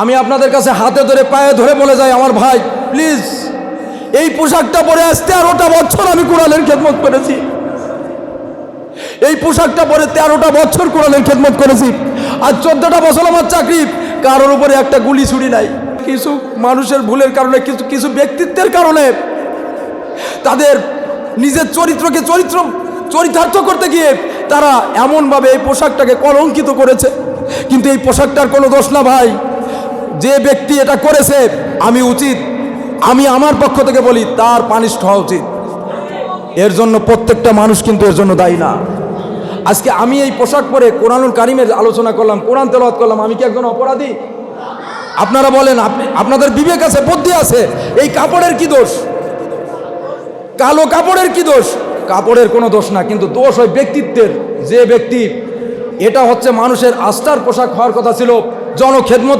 আমি আপনাদের কাছে হাতে ধরে, পায়ে ধরে বলে যাই, আমার ভাই প্লিজ এই পোশাকটা পরে আজ তেরোটা বছর আমি কোরআনের খেদমত করেছি। এই পোশাকটা পরে তেরোটা বছর কোরআনের খেদমত করেছি। আর চোদ্দটা বছর আমার চাকরি, কারোর উপরে একটা গুলি ছুড়ি নাই। কিছু মানুষের ভুলের কারণে, কিছু কিছু ব্যক্তিত্বের কারণে তাদের নিজের চরিত্রকে চরিত্র, চরিতার্থ করতে গিয়ে তারা এমনভাবে এই পোশাকটাকে কলঙ্কিত করেছে। কিন্তু এই পোশাকটার কোনো দোষ না ভাই। যে ব্যক্তি এটা করেছে, আমি উচিত, আমি আমার পক্ষ থেকে বলি, তার পানিষ্ঠ হওয়া উচিত। এর জন্য প্রত্যেকটা মানুষ কিন্তু এর জন্য দায়ী না। আজকে আমি এই পোশাক পরে কোরআনুল কারিমের আলোচনা করলাম, কোরআন তেলাওয়াত করলাম, আমি কি একজন অপরাধী? আপনারা বলেন, আপনি, আপনাদের বিবেক আছে, বুদ্ধি আছে, এই কাপড়ের কি দোষ? কালো কাপড়ের কি দোষ? কাপড়ের কোনো দোষ না, কিন্তু দোষ ওই ব্যক্তিত্বের, যে ব্যক্তি, এটা হচ্ছে মানুষের আস্থার পোশাক হওয়ার কথা ছিল, জনখেদমত